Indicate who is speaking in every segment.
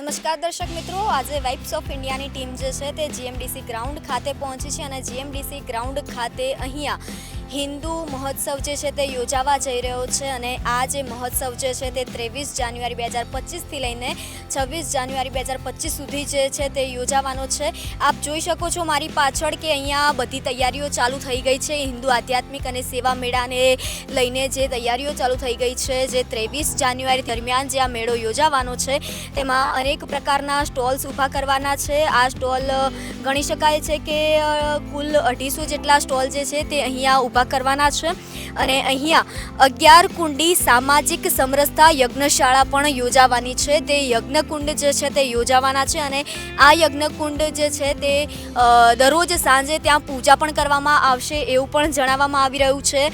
Speaker 1: નમસ્કાર દર્શક મિત્રો, આજે વાઇબ્સ ઓફ ઇન્ડિયાની ટીમ જે છે તે જીએમડીસી ગ્રાઉન્ડ ખાતે પહોંચી છે અને જીએમડીસી ગ્રાઉન્ડ ખાતે અહીંયા હિન્દુ મહોત્સવ જે છે તે યોજાવા જઈ રહ્યો છે અને આ જે મહોત્સવ જે છે તે ત્રેવીસ જાન્યુઆરી બે હજાર પચીસથી લઈને છવ્વીસ જાન્યુઆરી બે હજાર પચીસ સુધી જે છે તે યોજાવાનો છે. આપ જોઈ શકો છો મારી પાછળ કે અહીંયા બધી તૈયારીઓ ચાલુ થઈ ગઈ છે. હિન્દુ આધ્યાત્મિક અને સેવા મેળાને લઈને જે તૈયારીઓ ચાલુ થઈ ગઈ છે જે ત્રેવીસ જાન્યુઆરી દરમિયાન જે આ મેળો યોજાવાનો છે, તેમાં અનેક પ્રકારના સ્ટોલ્સ ઊભા કરવાના છે. આ સ્ટોલ ગણી શકાય છે કે કુલ અઢીસો જેટલા સ્ટોલ જે છે તે અહીંયા ઊભા કરવાના છે. અને અહીંયા અગિયાર કુંડી સામાજિક સમરસતા યજ્ઞશાળા પણ યોજાવાની છે. તે યજ્ઞકુંડ જે છે તે યોજાવાના છે અને આ યજ્ઞકુંડ જે છે તે દરરોજ સાંજે ત્યાં પૂજા પણ કરવામાં આવશે એવું પણ જણાવવામાં આવી રહ્યું છે.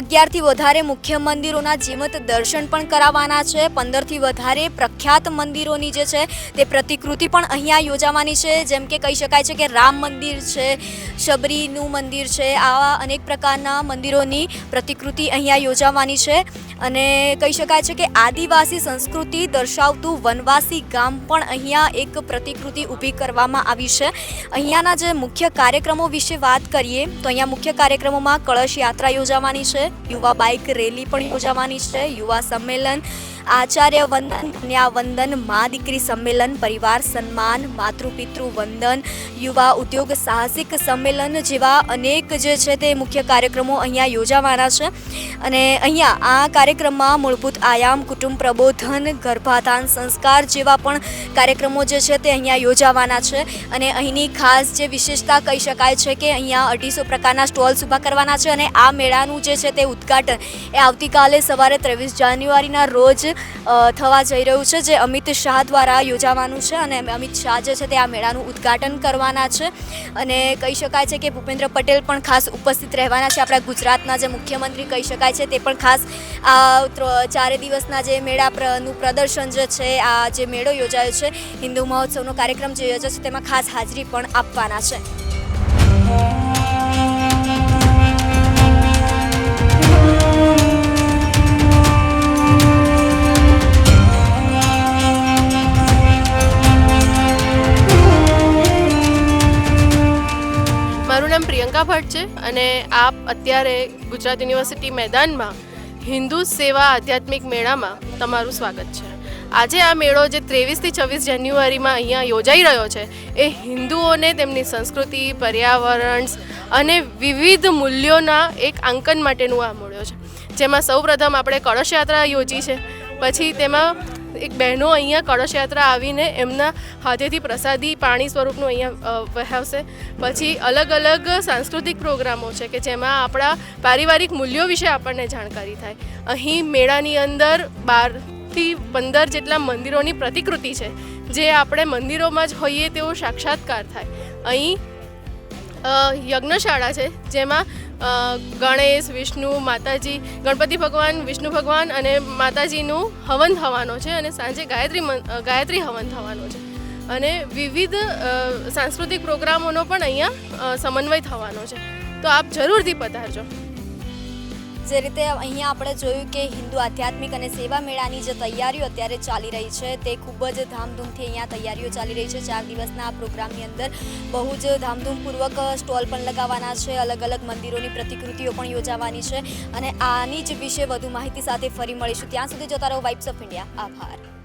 Speaker 1: અગિયારથી વધારે મુખ્ય મંદિરોના જીવંત દર્શન પણ કરાવવાના છે. પંદરથી વધારે પ્રખ્યાત મંદિરોની જે છે તે પ્રતિકૃતિ પણ અહીંયા યોજાવાની છે. જેમ કે કહી શકાય છે કે રામ મંદિર છે, શબરીનું મંદિર છે, આવા અનેક પ્રકારના મંદિરોની પ્રતિકૃતિ અહીંયા યોજાવાની છે. અને કહી શકાય છે કે આદિવાસી સંસ્કૃતિ દર્શાવતું વનવાસી ગામ પણ અહીંયા એક પ્રતિકૃતિ ઊભી કરવામાં આવી છે. અહીંયાના જે મુખ્ય કાર્યક્રમો વિશે વાત કરીએ, તો અહીંયા મુખ્ય કાર્યક્રમોમાં કળશ યાત્રા યોજાવાની છે. યુવા બાઇક રેલી પણ યોજાવાની છે. યુવા સંમેલન આચાર્ય વંદન કન્યા વંદન, મા દીકરી સંમેલન, પરિવાર સન્માન, માતૃપિતૃ વંદન, યુવા ઉદ્યોગ સાહસિક સંમેલન જેવા અનેક જે છે તે મુખ્ય કાર્યક્રમો અહીંયા યોજાવાના છે. અને અહીંયા આ કાર્યક્રમમાં મૂળભૂત આયામ, કુટુંબ પ્રબોધન, ગર્ભાધાન સંસ્કાર જેવા પણ કાર્યક્રમો જે છે તે અહીંયા યોજાવાના છે. અને અહીંની ખાસ જે વિશેષતા કહી શકાય છે કે અહીંયા અઢીસો પ્રકારના સ્ટોલ્સ ઊભા કરવાના છે અને આ મેળાનું જે છે તે ઉદ્ઘાટન એ આવતીકાલે સવારે ત્રેવીસ જાન્યુઆરીના રોજ થવા જઈ રહ્યું છે, જે અમિત શાહ દ્વારા યોજાવાનું છે અને અમિત શાહ જે છે તે આ મેળાનું ઉદ્ઘાટન કરવાના છે. અને કહી શકાય છે કે ભૂપેન્દ્ર પટેલ પણ ખાસ ઉપસ્થિત રહેવાના છે. આપણા ગુજરાતના જે મુખ્યમંત્રી કહી શકાય છે તે પણ ખાસ આ ચારે દિવસના જે મેળા પ્ર- નું પ્રદર્શન જે છે, આ જે મેળો યોજાયો છે, હિન્દુ મહોત્સવનો કાર્યક્રમ જે યોજાયો છે તેમાં ખાસ હાજરી પણ આપવાના છે.
Speaker 2: પ્રિયંકા ભટ્ટ છે અને આપ અત્યારે ગુજરાત યુનિવર્સિટી મેદાનમાં હિન્દુ સેવા આધ્યાત્મિક મેળામાં તમારું સ્વાગત છે. આજે આ મેળો જે ત્રેવીસથી છવ્વીસ જાન્યુઆરીમાં અહીંયા યોજાઈ રહ્યો છે, એ હિન્દુઓને તેમની સંસ્કૃતિ, પર્યાવરણ અને વિવિધ મૂલ્યોના એક આંકન માટેનું આ મેળો છે. જેમાં સૌપ્રથમ આપણે કળશ યાત્રા યોજી છે, પછી તેમાં એક બહેનો અહીંયા કળશ યાત્રા આવીને એમના હાથેથી પ્રસાદી, પાણી સ્વરૂપનું અહીંયા વહાવશે. પછી અલગ અલગ સાંસ્કૃતિક પ્રોગ્રામો છે કે જેમાં આપણા પારિવારિક મૂલ્યો વિશે આપણને જાણકારી થાય. અહીં મેળાની અંદર બારથી પંદર જેટલા મંદિરોની પ્રતિકૃતિ છે. જે આપણે મંદિરોમાં જ હોઈએ તેવો સાક્ષાત્કાર થાય. અહીં યજ્ઞશાળા છે, જેમાં ગણેશ, વિષ્ણુ, માતાજી, ગણપતિ ભગવાન, વિષ્ણુ ભગવાન અને માતાજીનું હવન થવાનો છે અને સાંજે ગાયત્રી ગાયત્રી હવન થવાનો છે. અને વિવિધ સાંસ્કૃતિક પ્રોગ્રામોનો પણ અહીંયા સમન્વય થવાનો છે. તો આપ જરૂરથી પધારજો.
Speaker 1: જે રીતે અહીંયા આપણે જોયું કે હિન્દુ આધ્યાત્મિક અને સેવા મેળાની જે તૈયારીઓ અત્યારે ચાલી રહી છે, તે ખૂબ જ ધામધૂમથી અહીંયા તૈયારીઓ ચાલી રહી છે. ચાર દિવસના આ પ્રોગ્રામની અંદર બહુ જ ધામધૂમપૂર્વક સ્ટોલ પણ લગાવવાના છે, અલગ અલગ મંદિરોની પ્રતિકૃતિઓ પણ યોજાવાની છે અને આની જ વિશે વધુ માહિતી સાથે ફરી મળીશું. ત્યાં સુધી જતા રહો વાઇબ્સ ઓફ ઇન્ડિયા આભાર.